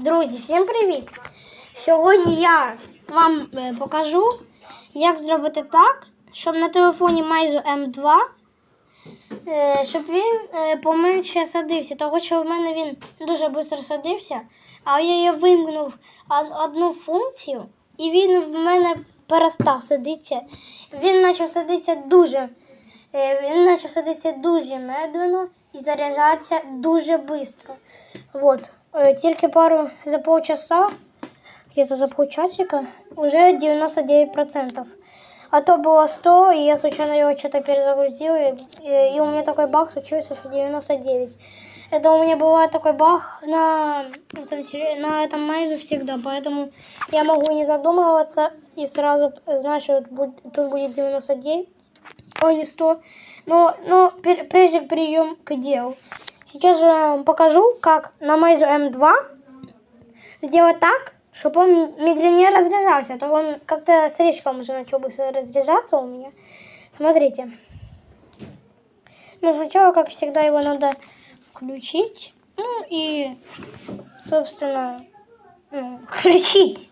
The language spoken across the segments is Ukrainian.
Друзі, всім привіт! Сьогодні я вам е, покажу, як зробити так, щоб на телефоні Meizu M2, е, щоб він е, поменше садився. Тому що в мене він дуже швидко садився, а я його вимкнув одну функцію, і він в мене перестав садитися. Він почав садитися дуже. Він почав садитися дуже медленно і заряджатися дуже швидко. Вот. Е, Тільки пару за полчаса, где-то за полчасика, уже 99%. А то было 100, и я случайно его что-то перезагрузил, и, и- у меня такой баг случился, что 99. Это у меня бывает такой баг на на этом Майзу всегда, поэтому я могу не задумываться и сразу знать, что тут будет, тут будет 99, а не 100. Но, но прежде прием к делу. Сейчас же я вам покажу, как на Meizu M2 сделать так, чтобы он медленнее разряжался. А то он как-то слишком уже начал быстро разряжаться у меня. Смотрите. Ну, сначала, как всегда, его надо включить. Ну, и, собственно, ну, включить.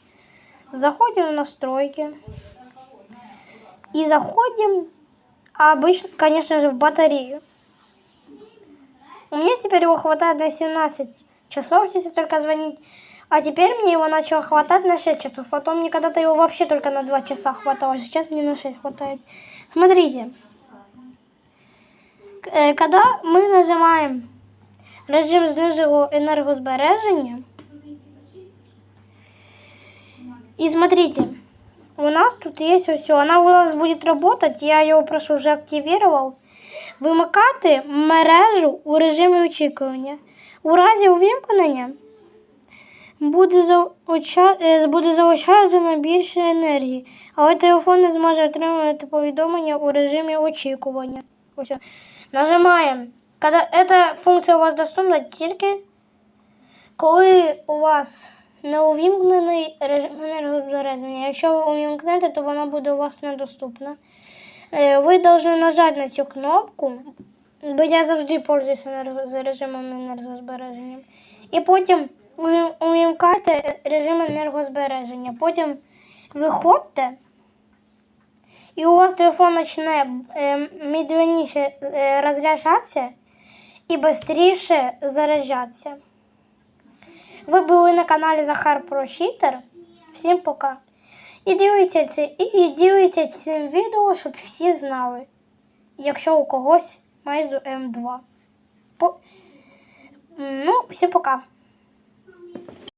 Заходим в настройки. И заходим, обычно, конечно же, в батарею. У меня теперь его хватает на 17 часов, если только звонить. А теперь мне его начало хватать на 6 часов. Потом мне когда-то его вообще только на 2 часа хватало. Сейчас мне на 6 хватает. Смотрите. Э, Когда мы нажимаем режим зниженого энергосбережения, и смотрите, у нас тут есть все. Она у нас будет работать. Я ее просто уже активировал. Вимикати мережу у режимі очікування. У разі увімкнення буде, е, буде заощаджено більше енергії, але телефон не зможе отримувати повідомлення у режимі очікування. Ось. Нажимаємо. Ця функція у вас доступна тільки коли у вас не увімкнений режим енергозбереження. Якщо ви увімкнете, то вона буде у вас недоступна. Е, Ви повинні нажати на цю кнопку, бо я завжди за режимом енергозбереження. І потім увімкайте режим енергозбереження. Потім виходьте, і у вас телефон почне е, медленніше е, розряджатися і швидше заряджатися. Ви були на каналі Захар Про Читер. Всім пока. І дивіться це, і діліться цим відео, щоб всі знали, якщо у когось майзу М2. По... Ну, всім пока.